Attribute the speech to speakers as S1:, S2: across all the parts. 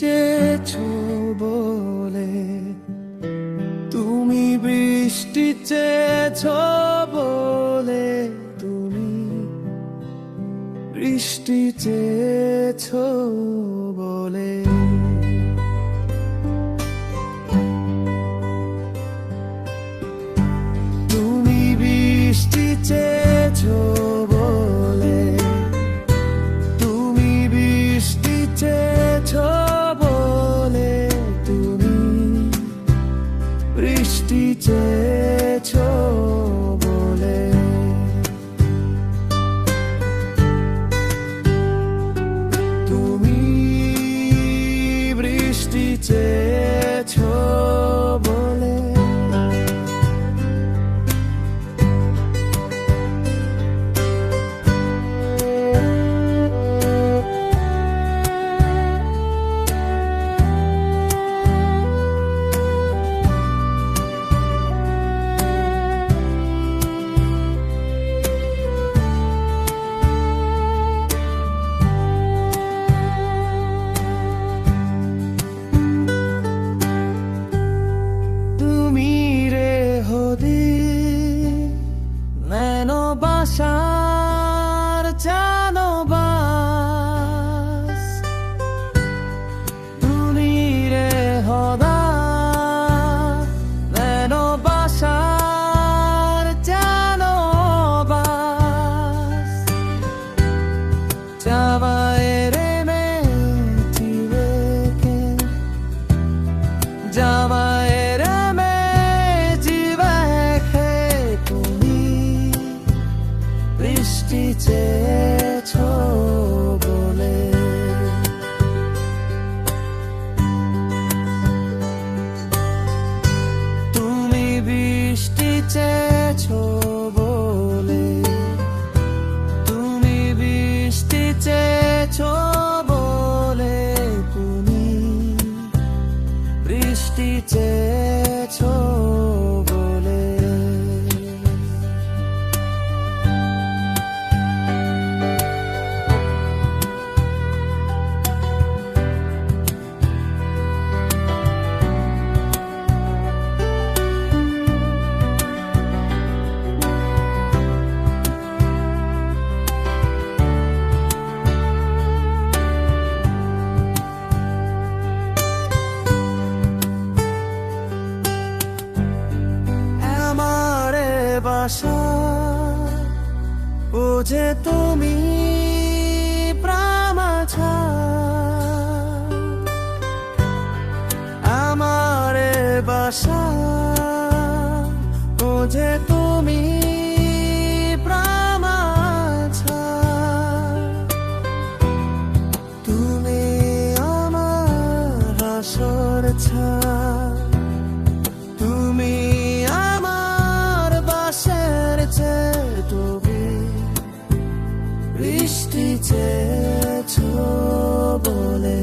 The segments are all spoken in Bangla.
S1: চেয়েছ বলে তুমি বৃষ্টি চেয়েছ বলে তুমি বৃষ্টি চেয়েছ বলে। বৃষ্টি চেয়েছ নেনো বাসার জানো বাস তুমি রে হদা নেনো বাসার জানো বাস Javae me বৃষ্টি চেয়েছ বলে। তুমি বৃষ্টি চেয়েছ বলে। তুমি বৃষ্টি চেয়েছ বাসা বুঝে তুমি প্রামাছা আমারে বাসা। বুঝে তুমি প্রামাছা তুমি আমার আসর ছা তুমি বৃষ্টি চেয়েছ বলে।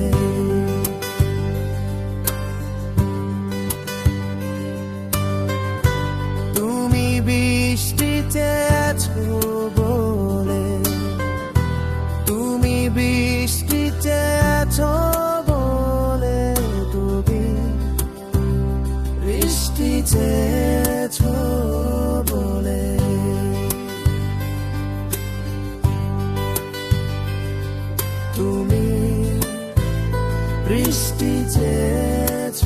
S1: তুমি বৃষ্টি চেয়েছ বলে। তুমি বৃষ্টি চেয়েছ বলে তুমি বৃষ্টি চেয়েছ। তুমি বৃষ্টি চেয়েছ।